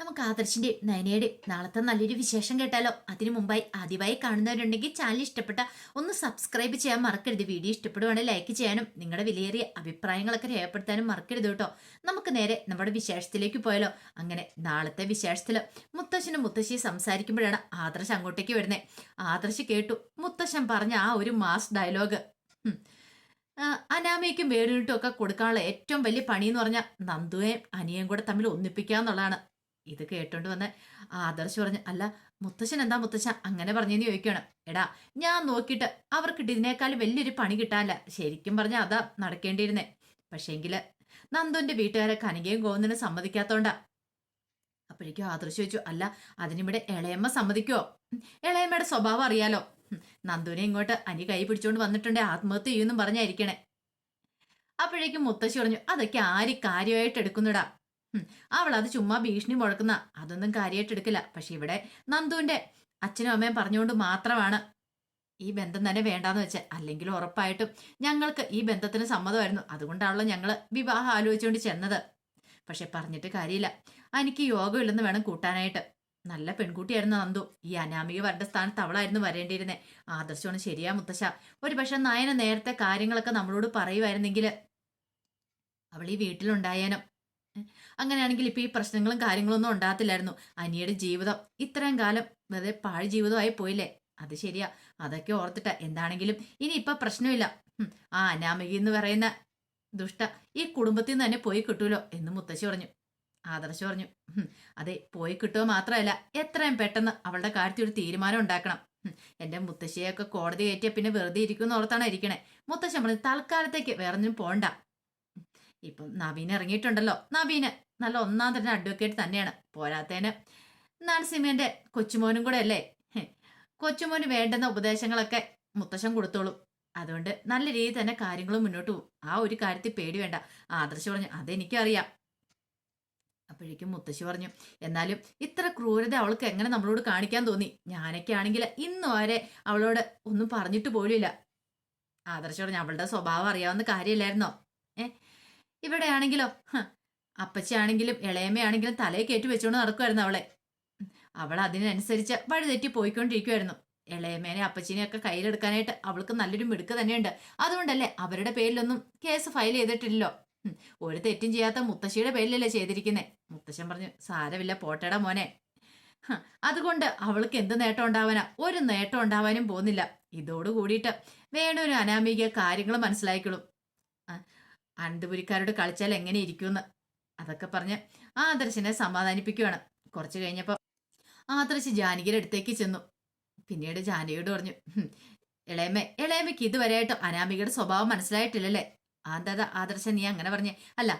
നമുക്ക് ആദർശിന്റെ നയനയുടെ നാളത്തെ നല്ലൊരു വിശേഷം കേട്ടാലോ? അതിനു മുമ്പായി ആദ്യമായി കാണുന്നവരുണ്ടെങ്കിൽ ചാനൽ ഇഷ്ടപ്പെട്ട ഒന്ന് സബ്സ്ക്രൈബ് ചെയ്യാൻ മറക്കരുത്. വീഡിയോ ഇഷ്ടപ്പെടുവാണെങ്കിൽ ലൈക്ക് ചെയ്യാനും നിങ്ങളുടെ വിലയേറിയ അഭിപ്രായങ്ങളൊക്കെ രേഖപ്പെടുത്താനും മറക്കരുത് കേട്ടോ. നമുക്ക് നേരെ നമ്മുടെ വിശേഷത്തിലേക്ക് പോയാലോ? അങ്ങനെ നാളത്തെ വിശേഷത്തിൽ മുത്തശ്ശനും മുത്തശ്ശിയും സംസാരിക്കുമ്പോഴാണ് ആദർശ് അങ്ങോട്ടേക്ക് വരുന്നത് ആദർശ് കേട്ടു. മുത്തശ്ശൻ പറഞ്ഞ ആ ഒരു മാസ് ഡയലോഗ് അനാമയ്ക്കും വേണുവിട്ടും ഒക്കെ കൊടുക്കാനുള്ള ഏറ്റവും വലിയ പണി എന്ന് പറഞ്ഞാൽ നന്ദുവേയും അനിയയും കൂടെ തമ്മിൽ ഒന്നിപ്പിക്കുക എന്നുള്ളതാണ് ഇത് കേട്ടോണ്ട് വന്ന ആദർശ് പറഞ്ഞു അല്ല മുത്തശ്ശൻ എന്താ മുത്തശ്ശൻ അങ്ങനെ പറഞ്ഞെന്ന് ചോദിക്കണം എടാ ഞാൻ നോക്കിയിട്ട് അവർക്ക് ഇതിനേക്കാൾ വലിയൊരു പണി കിട്ടാനില്ല. ശരിക്കും പറഞ്ഞാൽ അതാ നടക്കേണ്ടിയിരുന്നേ. പക്ഷേങ്കിൽ നന്ദുവിന്റെ വീട്ടുകാരെ കനികയും ഗോവിന്ദനും സമ്മതിക്കാത്തോണ്ടാ. അപ്പോഴേക്കും ആദർശ് ചോദിച്ചു അല്ല അതിനിവിടെ ഇളയമ്മ സമ്മതിക്കോ ഇളയമ്മയുടെ സ്വഭാവം അറിയാലോ. നന്ദുവിനെ ഇങ്ങോട്ട് അനി കൈ പിടിച്ചോണ്ട് വന്നിട്ടുണ്ട് ആത്മഹത്യ ചെയ്യുമെന്നും പറഞ്ഞായിരിക്കണേ അപ്പോഴേക്കും മുത്തശ്ശി പറഞ്ഞു അതൊക്കെ ആര് കാര്യമായിട്ട് എടുക്കുന്നുടാ? അവൾ അത് ചുമ്മാ ഭീഷണി മുഴക്കുന്ന അതൊന്നും കാര്യമായിട്ട് എടുക്കില്ല. പക്ഷെ ഇവിടെ നന്ദുവിന്റെ അച്ഛനും അമ്മയും പറഞ്ഞുകൊണ്ട് മാത്രമാണ് ഈ ബന്ധം തന്നെ വേണ്ടാന്ന് വെച്ചാൽ അല്ലെങ്കിൽ ഉറപ്പായിട്ടും ഞങ്ങൾക്ക് ഈ ബന്ധത്തിന് സമ്മതമായിരുന്നു. അതുകൊണ്ടാണല്ലോ ഞങ്ങൾ വിവാഹം ആലോചിച്ചുകൊണ്ട് ചെന്നത്. പക്ഷെ പറഞ്ഞിട്ട് കാര്യമില്ല. എനിക്ക് യോഗമില്ലെന്ന് വേണം കൂട്ടാനായിട്ട്. നല്ല പെൺകുട്ടിയായിരുന്നു നന്ദു. ഈ അനാമിക വരുടെ സ്ഥാനത്ത് അവളായിരുന്നു വരേണ്ടിയിരുന്നത് ആദർശമാണ് ശരിയാ മുത്തശ്ശ. ഒരു പക്ഷെ നയന നേരത്തെ കാര്യങ്ങളൊക്കെ നമ്മളോട് പറയുമായിരുന്നെങ്കിൽ അവൾ ഈ വീട്ടിലുണ്ടായേനും. അങ്ങനെയാണെങ്കിൽ ഇപ്പൊ ഈ പ്രശ്നങ്ങളും കാര്യങ്ങളും ഒന്നും ഉണ്ടാകത്തില്ലായിരുന്നു. അനിയുടെ ജീവിതം ഇത്രയും കാലം വെറുതെ പാഴ് ജീവിതമായി പോയില്ലേ? അത് ശരിയാ. അതൊക്കെ ഓർത്തിട്ട. എന്താണെങ്കിലും ഇനി ഇപ്പൊ പ്രശ്നമില്ല. ആ അനാമിക എന്ന് പറയുന്ന ദുഷ്ട ഈ കുടുംബത്തിൽ നിന്ന് തന്നെ പോയി കിട്ടൂലോ എന്ന് മുത്തശ്ശി പറഞ്ഞു. ആദർശ് പറഞ്ഞു അതെ പോയി കിട്ടുക മാത്രമല്ല എത്രയും പെട്ടെന്ന് അവളുടെ കാര്യത്തിൽ ഒരു തീരുമാനം ഉണ്ടാക്കണം. എന്റെ മുത്തശ്ശിയൊക്കെ കോടതി കയറ്റിയ പിന്നെ വെറുതെ ഇരിക്കുന്ന ഓർത്താണ് ഇരിക്കണേ? മുത്തശ്ശൻ പറഞ്ഞു തൽക്കാലത്തേക്ക് വേറെ ഒന്നും പോണ്ട. ഇപ്പം നവീൻ ഇറങ്ങിയിട്ടുണ്ടല്ലോ. നവീന് നല്ല ഒന്നാം തരം അഡ്വക്കേറ്റ് തന്നെയാണ്. പോരാത്തേന് നരസിംഹന്റെ കൊച്ചുമോനും കൂടെ അല്ലേ? കൊച്ചുമോന് വേണ്ടുന്ന ഉപദേശങ്ങളൊക്കെ മുത്തശ്ശൻ കൊടുത്തോളും. അതുകൊണ്ട് നല്ല രീതിയിൽ തന്നെ കാര്യങ്ങൾ മുന്നോട്ട് പോകും. ആ ഒരു കാര്യത്തിൽ പേടി വേണ്ട. ആദർശ് പറഞ്ഞു അതെനിക്കറിയാം. അപ്പോഴേക്കും മുത്തശ്ശി പറഞ്ഞു എന്നാലും ഇത്ര ക്രൂരത അവൾക്ക് എങ്ങനെ നമ്മളോട് കാണിക്കാൻ തോന്നി? ഞാനൊക്കെ ആണെങ്കിൽ ഇന്നും വരെ അവളോട് ഒന്നും പറഞ്ഞിട്ട് പോലുമില്ല. ആദർശ് പറഞ്ഞു അവളുടെ സ്വഭാവം അറിയാവുന്ന കാര്യമില്ലായിരുന്നോ? ഏ ഇവിടെ ആണെങ്കിലോ ഹ, അപ്പച്ചിയാണെങ്കിലും ഇളയമ്മയാണെങ്കിലും തലയെ കയറ്റി വെച്ചുകൊണ്ട് നടക്കുമായിരുന്നു അവളെ. അവൾ അതിനനുസരിച്ച് വഴിതെറ്റി പോയിക്കൊണ്ടിരിക്കുമായിരുന്നു ഇളയമ്മേനെ അപ്പച്ചിനെ ഒക്കെ കയ്യിലെടുക്കാനായിട്ട് അവൾക്ക് നല്ലൊരു മിടുക്ക് തന്നെയുണ്ട്. അതുകൊണ്ടല്ലേ അവരുടെ പേരിലൊന്നും കേസ് ഫയൽ ചെയ്തിട്ടില്ലല്ലോ? ഒരു തെറ്റും ചെയ്യാത്ത മുത്തശ്ശിയുടെ പേരിലല്ലേ ചെയ്തിരിക്കുന്നേ? മുത്തശ്ശൻ പറഞ്ഞു സാരമില്ല പോട്ടേടാ മോനെ. അതുകൊണ്ട് അവൾക്ക് എന്ത് നേട്ടം ഉണ്ടാവാനാ? ഒരു നേട്ടം ഉണ്ടാവാനും പോകുന്നില്ല. ഇതോട് കൂടിയിട്ട് വേണൊരു അനാമിക കാര്യങ്ങൾ മനസ്സിലായിക്കോളും ആ, അനന്തപുരിക്കാരോട് കളിച്ചാൽ എങ്ങനെ ഇരിക്കുമെന്ന്. അതൊക്കെ പറഞ്ഞ് ആദർശിനെ സമാധാനിപ്പിക്കുകയാണ് കുറച്ച് കഴിഞ്ഞപ്പോൾ ആദർശ് ജാനകിയുടെ അടുത്തേക്ക് ചെന്നു. പിന്നീട് ജാനകിയോട് പറഞ്ഞു "ഹും, ഇളയമ്മ ഇളയമ്മയ്ക്ക് ഇതുവരെയായിട്ടും അനാമികയുടെ സ്വഭാവം മനസ്സിലായിട്ടില്ലല്ലേ? ആന്താ ആദർശൻ നീ അങ്ങനെ പറഞ്ഞേ അല്ല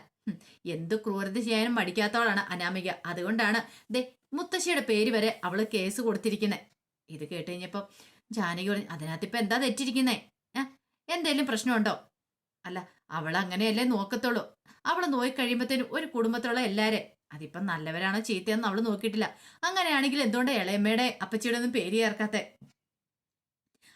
എന്ത് ക്രൂരത ചെയ്യാനും മടിക്കാത്തവളാണ് അനാമിക. അതുകൊണ്ടാണ് ദേ മുത്തശ്ശിയുടെ പേര് വരെ അവൾ കേസ് കൊടുത്തിരിക്കുന്നത് ഇത് കേട്ട് കഴിഞ്ഞപ്പോൾ ജാനകി പറഞ്ഞു അതിനകത്ത് ഇപ്പൊ എന്താ തെറ്റിരിക്കുന്നേ? എന്തേലും പ്രശ്നമുണ്ടോ? അല്ല അവൾ അങ്ങനെയല്ലേ നോക്കത്തുള്ളൂ. അവൾ നോക്കി കഴിയുമ്പോഴത്തേനും ഒരു കുടുംബത്തുള്ള എല്ലാരെ അതിപ്പം നല്ലവരാണോ ചീത്തയെന്ന് അവൾ നോക്കിയിട്ടില്ല. അങ്ങനെയാണെങ്കിൽ എന്തുകൊണ്ട് ഇളയമ്മയുടെ അപ്പച്ചിയുടെ ഒന്നും പേര് ചേർക്കാത്തെ?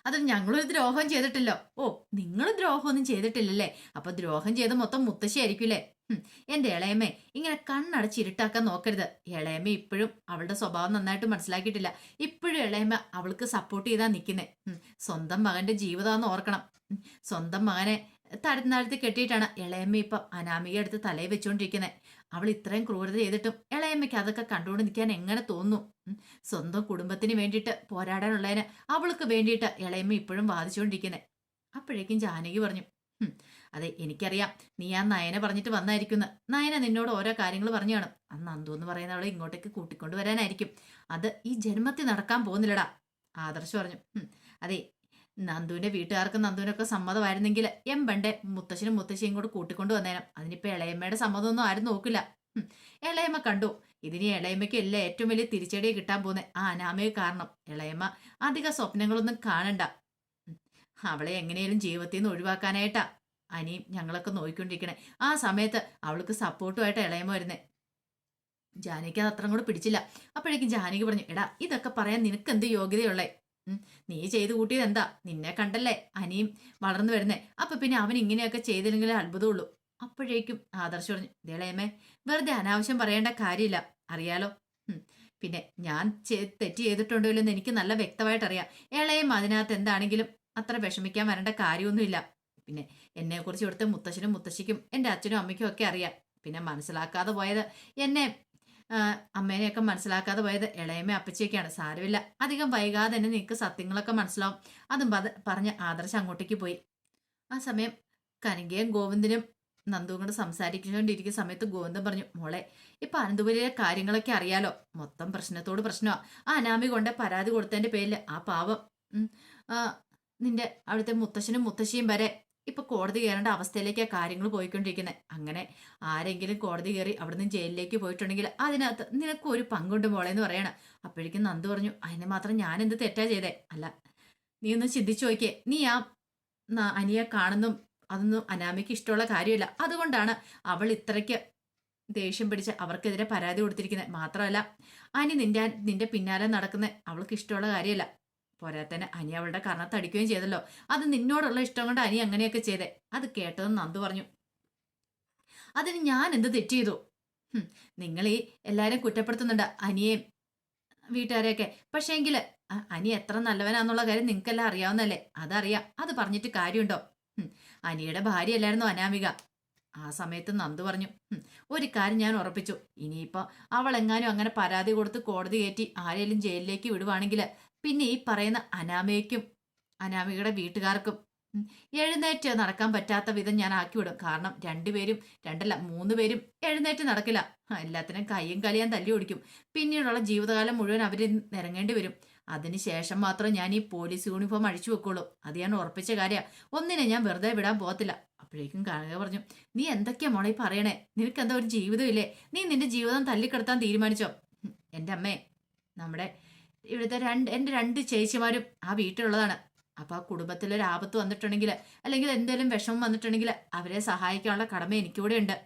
അത് ഞങ്ങളൊരു ദ്രോഹം ചെയ്തിട്ടില്ലോ. ഓ നിങ്ങൾ ദ്രോഹമൊന്നും ചെയ്തിട്ടില്ലല്ലേ? അപ്പൊ ദ്രോഹം ചെയ്ത് മൊത്തം മുത്തശ്ശിയായിരിക്കുമല്ലേ ഹും, എന്റെ ഇളയമ്മേ ഇങ്ങനെ കണ്ണടച്ച് ഇരുട്ടാക്കാൻ നോക്കരുത്. ഇളയമ്മ ഇപ്പോഴും അവളുടെ സ്വഭാവം നന്നായിട്ട് മനസ്സിലാക്കിയിട്ടില്ല. ഇപ്പോഴും ഇളയമ്മ അവൾക്ക് സപ്പോർട്ട് ചെയ്താ നിൽക്കുന്നേ സ്വന്തം മകന്റെ ജീവിതമാണെന്ന് ഓർക്കണം. സ്വന്തം മകനെ തടുന്നാഴ്ത്തി കെട്ടിയിട്ടാണ് ഇളയമ്മ ഇപ്പം അനാമിക അടുത്ത് തലയിൽ വെച്ചുകൊണ്ടിരിക്കുന്നത് അവൾ ഇത്രയും ക്രൂരത ചെയ്തിട്ടും ഇളയമ്മയ്ക്ക് അതൊക്കെ കണ്ടുകൊണ്ട് നിൽക്കാൻ എങ്ങനെ തോന്നുന്നു സ്വന്തം കുടുംബത്തിന് വേണ്ടിയിട്ട് പോരാടാനുള്ളതിന് അവൾക്ക് വേണ്ടിയിട്ട് ഇളയമ്മ ഇപ്പോഴും വാദിച്ചുകൊണ്ടിരിക്കുന്നത് അപ്പോഴേക്കും ജാനകി പറഞ്ഞു അതെ എനിക്കറിയാം. നീ ആ നയനെ പറഞ്ഞിട്ട് വന്നായിരിക്കുന്നു. നയന നിന്നോട് ഓരോ കാര്യങ്ങൾ പറഞ്ഞു കാണും. അന്ന് അന്തു എന്ന് പറയുന്നവളെ ഇങ്ങോട്ടേക്ക് കൂട്ടിക്കൊണ്ടുവരാനായിരിക്കും. അത് ഈ ജന്മത്തിൽ നടക്കാൻ പോകുന്നില്ലടാ. ആദർശ് പറഞ്ഞു അതെ നന്ദുവിന്റെ വീട്ടുകാർക്ക് നന്ദുവിനൊക്കെ സമ്മതമായിരുന്നെങ്കിൽ എം പണ്ടേ മുത്തശ്ശനും മുത്തശ്ശിയും കൂടെ കൂട്ടിക്കൊണ്ടു വന്നേരം. അതിനിപ്പോ ഇളയമ്മയുടെ സമ്മതമൊന്നും ആരും നോക്കില്ല. ഇളയമ്മ കണ്ടു. ഇതിനി ഇളയമ്മയ്ക്ക് എല്ലാം ഏറ്റവും വലിയ തിരിച്ചടിയെ കിട്ടാൻ പോകുന്നത് ആ അനാമയെ കാരണം. ഇളയമ്മ അധിക സ്വപ്നങ്ങളൊന്നും കാണണ്ട. അവളെ എങ്ങനെയും ജീവിതത്തിൽ നിന്ന് ഒഴിവാക്കാനായിട്ടാ അനിയും ഞങ്ങളൊക്കെ നോക്കിക്കൊണ്ടിരിക്കണേ ആ സമയത്ത് അവൾക്ക് സപ്പോർട്ടുമായിട്ട് ഇളയമ്മ വരുന്നേ. ജാനകിക്ക് അത് അത്രയും കൂടെ പിടിച്ചില്ല. അപ്പോഴേക്കും ജാനകി പറഞ്ഞു എടാ ഇതൊക്കെ പറയാൻ നിനക്ക് എന്ത് യോഗ്യതയുള്ളേ? നീ ചെയ്തു കൂട്ടിയത് എന്താ? നിന്നെ കണ്ടല്ലേ? അനിയും വളർന്നു വരുന്നേ. അപ്പൊ പിന്നെ അവൻ ഇങ്ങനെയൊക്കെ ചെയ്തില്ലെങ്കിലേ അത്ഭുതമുള്ളൂ. അപ്പോഴേക്കും ആദർശ് പറഞ്ഞു ദളയമ്മേ വെറുതെ അനാവശ്യം പറയേണ്ട കാര്യമില്ല. അറിയാലോ? പിന്നെ ഞാൻ തെറ്റ് ചെയ്തിട്ടുണ്ടോ ഇല്ലെന്ന് എനിക്ക് നല്ല വ്യക്തമായിട്ട് അറിയാം ഇളയും അതിനകത്ത് എന്താണെങ്കിലും അത്ര വിഷമിക്കാൻ വരേണ്ട കാര്യമൊന്നുമില്ല. പിന്നെ എന്നെക്കുറിച്ച് ഇവിടുത്തെ മുത്തശ്ശനും മുത്തശ്ശിക്കും എന്റെ അച്ഛനും അമ്മയ്ക്കും ഒക്കെ അറിയാം. പിന്നെ മനസ്സിലാക്കാതെ പോയത് എന്നെ അമ്മേനെയൊക്കെ മനസ്സിലാക്കാതെ പോയത് ഇളയമ്മ അപ്പച്ചിയൊക്കെയാണ്. സാരമില്ല. അധികം വൈകാതെ തന്നെ നിനക്ക് സത്യങ്ങളൊക്കെ മനസ്സിലാവും. അതും പറഞ്ഞ് ആദർശ് അങ്ങോട്ടേക്ക് പോയി. ആ സമയം കനകയും ഗോവിന്ദനും നന്ദുവും കൊണ്ട് സംസാരിച്ചുകൊണ്ടിരിക്കുന്ന സമയത്ത് ഗോവിന്ദൻ പറഞ്ഞു മോളെ ഇപ്പൊ അനന്തപുരിയിലെ കാര്യങ്ങളൊക്കെ അറിയാലോ? മൊത്തം പ്രശ്നത്തോട് പ്രശ്നമാ. ആ അനാമി കൊണ്ട് പരാതി കൊടുത്തതിന്റെ പേരിൽ ആ പാവം നിന്റെ അവിടുത്തെ മുത്തശ്ശനും മുത്തശ്ശിയും വരെ ഇപ്പൊ കോടതി കയറേണ്ട അവസ്ഥയിലേക്കാണ് കാര്യങ്ങൾ പോയിക്കൊണ്ടിരിക്കുന്നത് അങ്ങനെ ആരെങ്കിലും കോടതി കയറി അവിടുന്ന് ജയിലിലേക്ക് പോയിട്ടുണ്ടെങ്കിൽ അതിനകത്ത് നിനക്ക് ഒരു പങ്കുണ്ട് മോളെ എന്ന് പറയണം. അപ്പോഴേക്കും നന്ദു പറഞ്ഞു അതിന് മാത്രം ഞാൻ എന്ത് തെറ്റാ ചെയ്തേ? അല്ല നീ ഒന്ന് ചിന്തിച്ചു നോക്കിയേ. നീ ആ അനിയെ കാണുന്നും. അതൊന്നും അനാമിക്ക് ഇഷ്ടമുള്ള കാര്യമില്ല. അതുകൊണ്ടാണ് അവൾ ഇത്രയ്ക്ക് ദേഷ്യം പിടിച്ച് അവർക്കെതിരെ പരാതി കൊടുത്തിരിക്കുന്നത് മാത്രമല്ല അനി നിന്റെ നിന്റെ പിന്നാലെ നടക്കുന്ന. അവൾക്ക് ഇഷ്ടമുള്ള കാര്യമല്ല. പോരാത്തന്നെ അനി അവളുടെ കർണത്തടിക്കുകയും ചെയ്തല്ലോ. അത് നിന്നോടുള്ള ഇഷ്ടം കൊണ്ട് അനി അങ്ങനെയൊക്കെ ചെയ്തേ. അത് കേട്ടതെന്ന് നന്ദു പറഞ്ഞു. അതിന് ഞാൻ എന്ത് തെറ്റ് ചെയ്തു? നിങ്ങൾ ഈ എല്ലാവരും കുറ്റപ്പെടുത്തുന്നുണ്ട് അനിയേയും വീട്ടുകാരെയൊക്കെ. പക്ഷേങ്കിൽ അനി എത്ര നല്ലവനാന്നുള്ള കാര്യം നിങ്ങൾക്കെല്ലാം അറിയാവുന്നല്ലേ അതറിയാം. അത് പറഞ്ഞിട്ട് കാര്യമുണ്ടോ? അനിയുടെ ഭാര്യയല്ലായിരുന്നു അനാമിക. ആ സമയത്ത് നന്ദു പറഞ്ഞു ഒരു കാര്യം ഞാൻ ഉറപ്പിച്ചു. ഇനിയിപ്പോ അവൾ എങ്ങാനും അങ്ങനെ പരാതി കൊടുത്ത് കോടതി കയറ്റി ആരെങ്കിലും ജയിലിലേക്ക് വിടുവാണെങ്കിൽ പിന്നെ ഈ പറയുന്ന അനാമയ്ക്കും അനാമികയുടെ വീട്ടുകാർക്കും എഴുന്നേറ്റ് നടക്കാൻ പറ്റാത്ത വിധം ഞാൻ ആക്കി വിടും. കാരണം രണ്ടുപേരും രണ്ടല്ല മൂന്ന് പേരും എഴുന്നേറ്റ് നടക്കില്ല. എല്ലാത്തിനും കയ്യും കലിയാൻ തല്ലി ഓടിക്കും. പിന്നീടുള്ള ജീവിതകാലം മുഴുവൻ അവർ നിരങ്ങേണ്ടി വരും. അതിനുശേഷം മാത്രം ഞാൻ ഈ പോലീസ് യൂണിഫോം അഴിച്ചു വെക്കുള്ളൂ. അത് ഞാൻ ഉറപ്പിച്ച കാര്യമാണ് ഒന്നിനെ ഞാൻ വെറുതെ വിടാൻ പോകത്തില്ല. അപ്പോഴേക്കും കനക പറഞ്ഞു നീ എന്തൊക്കെയാ മോളെ പറയണേ? നിനക്ക് എന്താ ഒരു ജീവിതമില്ലേ? നീ നിന്റെ ജീവിതം തല്ലിക്കെടുത്താൻ തീരുമാനിച്ചോ? എന്റെ അമ്മേ നമ്മുടെ ഇവിടുത്തെ രണ്ട് എന്റെ രണ്ട് ചേച്ചിമാരും ആ വീട്ടിലുള്ളതാണ്. അപ്പോൾ ആ കുടുംബത്തിൽ ഒരു ആപത്ത് വന്നിട്ടുണ്ടെങ്കിൽ അല്ലെങ്കിൽ എന്തെങ്കിലും വിഷമം വന്നിട്ടുണ്ടെങ്കിൽ അവരെ സഹായിക്കാനുള്ള കടമ എനിക്കൂടെ ഉണ്ട്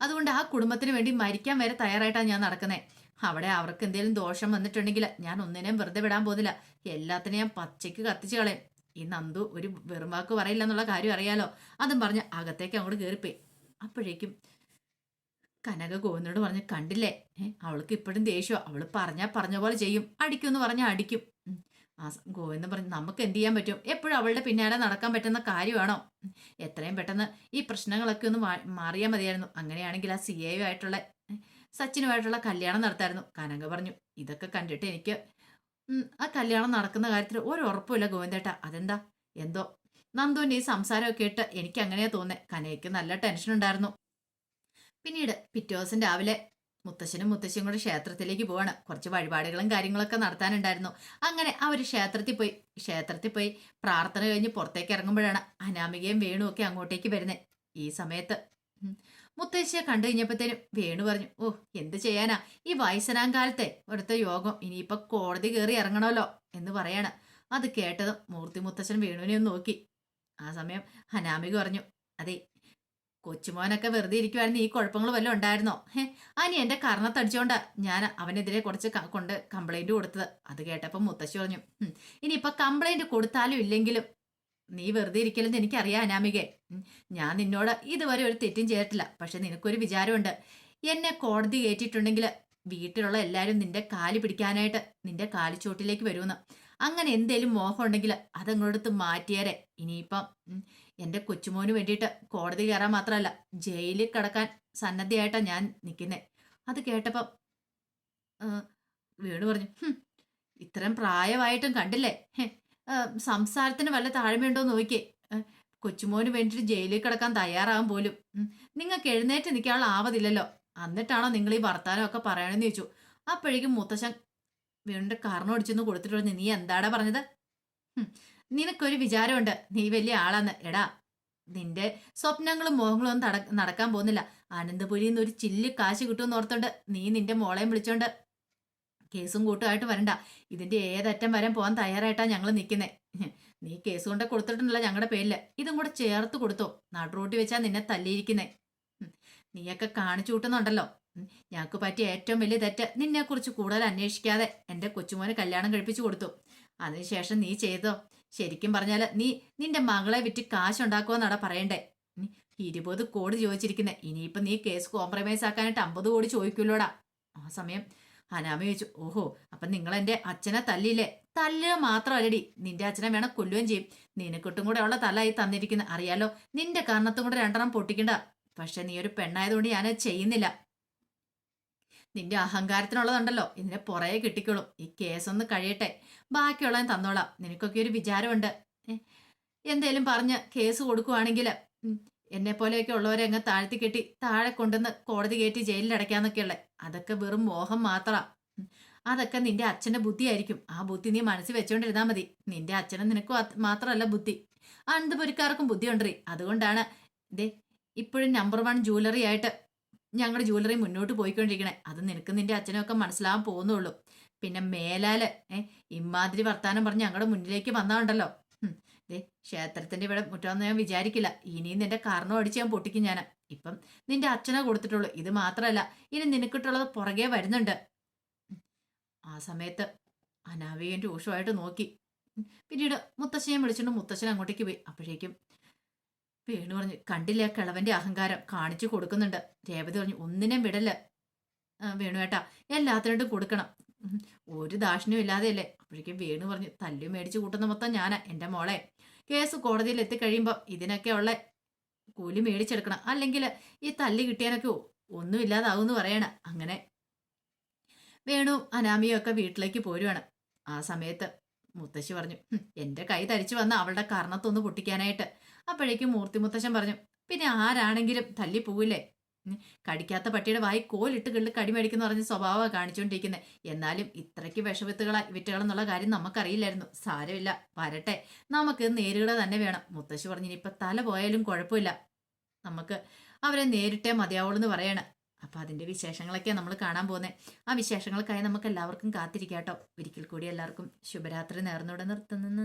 അതുകൊണ്ട് ആ കുടുംബത്തിന് വേണ്ടി മരിക്കാൻ വരെ തയ്യാറായിട്ടാണ് ഞാൻ നടക്കുന്നത് അവിടെ അവർക്ക് എന്തെങ്കിലും ദോഷം വന്നിട്ടുണ്ടെങ്കിൽ ഞാൻ ഒന്നിനെയും വെറുതെ വിടാൻ പോകുന്നില്ല. എല്ലാത്തിനെയും ഞാൻ പച്ചയ്ക്ക് കത്തിച്ച് കളയും. ഈ നന്ദു ഒരു വെറും വാക്ക് പറയില്ല എന്നുള്ള കാര്യം അറിയാലോ. അതും പറഞ്ഞ് അകത്തേക്ക് അങ്ങോട്ട് കയറിപ്പോയി. അപ്പോഴേക്കും കനക ഗോവിന്ദനോട് പറഞ്ഞ് കണ്ടില്ലേ? അവൾക്ക് ഇപ്പോഴും ദേഷ്യം അവൾ പറഞ്ഞാൽ പറഞ്ഞ പോലെ ചെയ്യും. അടിക്കുമെന്ന് പറഞ്ഞാൽ അടിക്കും. ആ ഗോവിന്ദൻ പറഞ്ഞു നമുക്ക് എന്ത് ചെയ്യാൻ പറ്റും? എപ്പോഴും അവളുടെ പിന്നാലെ നടക്കാൻ പറ്റുന്ന കാര്യമാണോ? എത്രയും പെട്ടെന്ന് ഈ പ്രശ്നങ്ങളൊക്കെ ഒന്ന് മാറിയാൽ മതിയായിരുന്നു. അങ്ങനെയാണെങ്കിൽ ആ സി എ ആയിട്ടുള്ള സച്ചിനുമായിട്ടുള്ള കല്യാണം നടത്തായിരുന്നു. കനക പറഞ്ഞു ഇതൊക്കെ കണ്ടിട്ട് എനിക്ക് ആ കല്യാണം നടക്കുന്ന കാര്യത്തിൽ ഒരു ഉറപ്പുമില്ല ഗോവിന്ദേട്ട. അതെന്താ? എന്തോ? നന്ദുവിന്റെ ഈ സംസാരമൊക്കെ ഇട്ട് എനിക്ക് അങ്ങനെയാ തോന്നേ കനയ്ക്ക് നല്ല ടെൻഷൻ ഉണ്ടായിരുന്നു പിന്നീട് പിറ്റേ ദിവസം രാവിലെ മുത്തശ്ശനും മുത്തശ്ശിയും കൂടെ ക്ഷേത്രത്തിലേക്ക് പോവാണ്. കുറച്ച് വഴിപാടുകളും കാര്യങ്ങളൊക്കെ നടത്താനുണ്ടായിരുന്നു. അങ്ങനെ അവർ ക്ഷേത്രത്തിൽ പോയി. ക്ഷേത്രത്തിൽ പോയി പ്രാർത്ഥന കഴിഞ്ഞ് പുറത്തേക്ക് ഇറങ്ങുമ്പോഴാണ് അനാമികയും വേണുവും ഒക്കെ അങ്ങോട്ടേക്ക് വരുന്നത് ഈ സമയത്ത് മുത്തശ്ശിയെ കണ്ടു കഴിഞ്ഞപ്പോഴത്തേനും വേണു പറഞ്ഞു ഓ എന്ത് ചെയ്യാനാ? ഈ വയസ്സനാം കാലത്തെ ഇവിടുത്തെ യോഗം ഇനിയിപ്പൊ കോടതി കയറി ഇറങ്ങണമല്ലോ എന്ന് പറയാണ്. അത് കേട്ടതും മൂർത്തി മുത്തശ്ശൻ വേണുവിനെ ഒന്ന് നോക്കി. ആ സമയം അനാമിക പറഞ്ഞു അതെ കൊച്ചുമോനൊക്കെ വെറുതെ ഇരിക്കുവായിരുന്നു. ഈ കുഴപ്പങ്ങൾ വല്ലതും ഉണ്ടായിരുന്നോ? ഹേ അനി എന്റെ കർണത്തടിച്ചോണ്ട ഞാൻ അവനെതിരെ കുറച്ച് കൊണ്ട് കംപ്ലൈന്റ് കൊടുത്തത്. അത് കേട്ടപ്പോൾ മുത്തശ്ശി പറഞ്ഞു "ഉം, ഇനിയിപ്പൊ കംപ്ലൈന്റ് കൊടുത്താലും ഇല്ലെങ്കിലും നീ വെറുതെ ഇരിക്കലെന്ന് എനിക്കറിയാം അനാമികെ. ഞാൻ നിന്നോട് ഇതുവരെ ഒരു തെറ്റും ചെയ്തിട്ടില്ല. പക്ഷെ നിനക്കൊരു വിചാരമുണ്ട്. എന്നെ കോടതി കയറ്റിയിട്ടുണ്ടെങ്കിൽ വീട്ടിലുള്ള എല്ലാവരും നിന്റെ കാൽ പിടിക്കാനായിട്ട് നിന്റെ കാലിച്ചോട്ടിലേക്ക് വരുമെന്ന്. അങ്ങനെ എന്തേലും മോഹം ഉണ്ടെങ്കിൽ അതങ്ങോടത്ത് മാറ്റിയേരെ. ഇനിയിപ്പം എന്റെ കൊച്ചുമോന് വേണ്ടിയിട്ട് കോടതി കയറാൻ മാത്രമല്ല ജയിലിൽ കിടക്കാൻ സന്നദ്ധയായിട്ടാണ് ഞാൻ നിൽക്കുന്നത് അത് കേട്ടപ്പം വേണു പറഞ്ഞു "ഹും, ഇത്രയും പ്രായമായിട്ടും കണ്ടില്ലേ? സംസാരത്തിന് വല്ല താഴ്മയുണ്ടോ നോക്കിയേ? കൊച്ചുമോന് വേണ്ടിയിട്ട് ജയിലിൽ കിടക്കാൻ തയ്യാറാവാൻ പോലും. നിങ്ങൾ നിങ്ങൾക്ക് എഴുന്നേറ്റ് നിൽക്കാനുള്ള ആവതില്ലല്ലോ. എന്നിട്ടാണോ നിങ്ങൾ ഈ വർത്താനമൊക്കെ പറയണമെന്ന് ചോദിച്ചു. അപ്പോഴേക്കും മുത്തശ്ശൻ വീണ്ടും കൊടുത്തിട്ട് പറഞ്ഞു നീ എന്താടാ പറഞ്ഞത്? നിനക്കൊരു വിചാരമുണ്ട്. നീ വലിയ ആളാന്ന്. എടാ നിന്റെ സ്വപ്നങ്ങളും മോഹങ്ങളും ഒന്നും നടക്കാൻ പോകുന്നില്ല. അനന്തപുരിയിൽ നിന്ന് ഒരു ചില്ല് കാശ് കിട്ടുമെന്ന് ഓർത്തോണ്ട് നീ നിന്റെ മോളെയും വിളിച്ചോണ്ട് കേസും കൂട്ടുമായിട്ട് വരണ്ട. ഇതിന്റെ ഏതറ്റം വരാൻ പോകാൻ തയ്യാറായിട്ടാ ഞങ്ങൾ നിൽക്കുന്നേ നീ കേസ് കൊണ്ട് കൊടുത്തിട്ടുണ്ടല്ലോ ഞങ്ങളുടെ പേരിൽ. ഇതും കൂടെ ചേർത്ത് കൊടുത്തോ. നടുറോട്ടി വെച്ചാ നിന്നെ തല്ലിയിരിക്കുന്നേ. നീയൊക്കെ കാണിച്ചു കൂട്ടുന്നുണ്ടല്ലോ. ഞങ്ങൾക്ക് പറ്റിയ ഏറ്റവും വലിയ തെറ്റ് നിന്നെ കുറിച്ച് കൂടുതൽ അന്വേഷിക്കാതെ എന്റെ കൊച്ചുമോനെ കല്യാണം കഴിപ്പിച്ചു കൊടുത്തു. അതിനുശേഷം നീ ചെയ്തോ? ശരിക്കും പറഞ്ഞാൽ നീ നിന്റെ മകളെ വിറ്റ് കാശുണ്ടാക്കുമെന്നാടാ പറയണ്ടേ. ഇരുപത് കോടി ചോദിച്ചിരിക്കുന്നെ. ഇനിയിപ്പൊ നീ കേസ് കോംപ്രമൈസ് ആക്കാനായിട്ട് അമ്പത് കോടി ചോദിക്കൂലോടാ ആ സമയം അനാമ ചോദിച്ചു ഓഹോ അപ്പൊ നിങ്ങൾ എന്റെ അച്ഛനെ തല്ലില്ലേ തല്ലുക മാത്രമല്ലടി നിന്റെ അച്ഛനെ വേണം കൊല്ലുകയും ചെയ്യും. നിനക്കൊട്ടും കൂടെ ഉള്ള തല ഈ തന്നിരിക്കുന്ന. അറിയാലോ നിന്റെ കാരണത്തും കൂടെ രണ്ടെണ്ണം പൊട്ടിക്കണ്ട. പക്ഷെ നീ ഒരു പെണ്ണായതുകൊണ്ട് ഞാനത് ചെയ്യുന്നില്ല. നിന്റെ അഹങ്കാരത്തിനുള്ളതുണ്ടല്ലോ. ഇതിനെ പുറകെ കിട്ടിക്കോളും. ഈ കേസൊന്ന് കഴിയട്ടെ. ബാക്കിയുള്ളവൻ തന്നോളാം. നിനക്കൊക്കെ ഒരു വിചാരമുണ്ട്. എന്തേലും പറഞ്ഞ് കേസ് കൊടുക്കുവാണെങ്കിൽ എന്നെ പോലെയൊക്കെ ഉള്ളവരെ അങ്ങ് താഴ്ത്തി കെട്ടി താഴെ കൊണ്ടുവന്ന് കോടതി കയറ്റി ജയിലിൽ അടയ്ക്കാന്നൊക്കെയുള്ളേ. അതൊക്കെ വെറും മോഹം മാത്രമാണ് അതൊക്കെ നിന്റെ അച്ഛന്റെ ബുദ്ധിയായിരിക്കും. ആ ബുദ്ധി നീ മനസ്സിൽ വെച്ചുകൊണ്ടിരുന്നാൽ മതി. നിന്റെ അച്ഛനും നിനക്ക് മാത്രമല്ല ബുദ്ധി. അനന്തപുരിക്കാർക്കും ബുദ്ധിയുണ്ടറി. അതുകൊണ്ടാണ് ദേ ഇപ്പോഴും നമ്പർ വൺ ജ്വല്ലറി ആയിട്ട് ഞങ്ങളുടെ ജ്വല്ലറി മുന്നോട്ട് പോയിക്കൊണ്ടിരിക്കണേ. അത് നിനക്ക് നിന്റെ അച്ഛനും ഒക്കെ മനസ്സിലാവാൻ പോകുന്നുള്ളൂ. പിന്നെ മേലാൽ ഏ ഇമാതിരി വർത്താനം പറഞ്ഞ് ഞങ്ങളുടെ മുന്നിലേക്ക് വന്നാണ്ടല്ലോ. ദേ ക്ഷേത്രത്തിന്റെ ഇവിടെ മുറ്റാന്ന് ഞാൻ വിചാരിക്കില്ല. ഇനിയും നിന്റെ കാരണം അടിച്ച് ഞാൻ പൊട്ടിക്കും ഞാൻ ഇപ്പം നിന്റെ അച്ഛനെ കൊടുത്തിട്ടുള്ളൂ. ഇത് മാത്രമല്ല ഇനി നിനക്കിട്ടുള്ളത് പുറകെ വരുന്നുണ്ട്. ആ സമയത്ത് അനാവികൻ രൂക്ഷമായിട്ട് നോക്കി. പിന്നീട് മുത്തശ്ശനെ വിളിച്ചിട്ട് മുത്തശ്ശൻ അങ്ങോട്ടേക്ക് പോയി. അപ്പോഴേക്കും വേണു പറഞ്ഞു കണ്ടില്ലേ കിളവന്റെ അഹങ്കാരം? കാണിച്ചു കൊടുക്കുന്നുണ്ട്. രേവതി പറഞ്ഞു ഒന്നിനും വിടല്ല. വേണു ഏട്ടാ കൊടുക്കണം. ഒരു ദാക്ഷിണ്യം ഇല്ലാതെയല്ലേ? അപ്പോഴേക്കും വേണു പറഞ്ഞു തല്ലു മേടിച്ചു കൂട്ടുന്ന മൊത്തം ഞാനാ എന്റെ മോളെ. കേസ് കോടതിയിൽ എത്തിക്കഴിയുമ്പോൾ ഇതിനൊക്കെ ഉള്ള കൂലി മേടിച്ചെടുക്കണം. അല്ലെങ്കിൽ ഈ തല്ല് കിട്ടിയാനൊക്കെ ഒന്നും ഇല്ലാതാവും പറയണം. അങ്ങനെ വേണു അനാമിയും ഒക്കെ വീട്ടിലേക്ക് പോരുവാണ്. ആ സമയത്ത് മുത്തശ്ശി പറഞ്ഞു എന്റെ കൈ തരിച്ചു വന്ന അവളുടെ കർണത്തൊന്ന് പൊട്ടിക്കാനായിട്ട് അപ്പോഴേക്കും മൂർത്തി മുത്തശ്ശൻ പറഞ്ഞു പിന്നെ ആരാണെങ്കിലും തല്ലി പോവില്ലേ ഉം, കടിക്കാത്ത പട്ടിയുടെ വായി കോലിട്ട് കിള്ളി കടിമേടിക്കുന്ന പറഞ്ഞ സ്വഭാവമാണ് കാണിച്ചുകൊണ്ടിരിക്കുന്നത് എന്നാലും ഇത്രയ്ക്ക് വിഷവിത്തുകളായി വിറ്റകളെന്നുള്ള കാര്യം നമുക്കറിയില്ലായിരുന്നു. സാരമില്ല വരട്ടെ. നമുക്ക് നേരിടുക തന്നെ വേണം. മുത്തശ്ശി പറഞ്ഞു ഇനിയിപ്പൊ തല പോയാലും കുഴപ്പമില്ല. നമുക്ക് അവരെ നേരിട്ടേ മതിയാവുള്ളൂ എന്ന് പറയണം. അപ്പൊ അതിന്റെ വിശേഷങ്ങളൊക്കെ നമ്മൾ കാണാൻ പോകുന്നത് ആ വിശേഷങ്ങൾക്കായി നമുക്ക് എല്ലാവർക്കും കാത്തിരിക്കാട്ടോ. ഒരിക്കൽ കൂടി എല്ലാവർക്കും ശുഭരാത്രി നേർന്നോടെ നിർത്തുന്നു.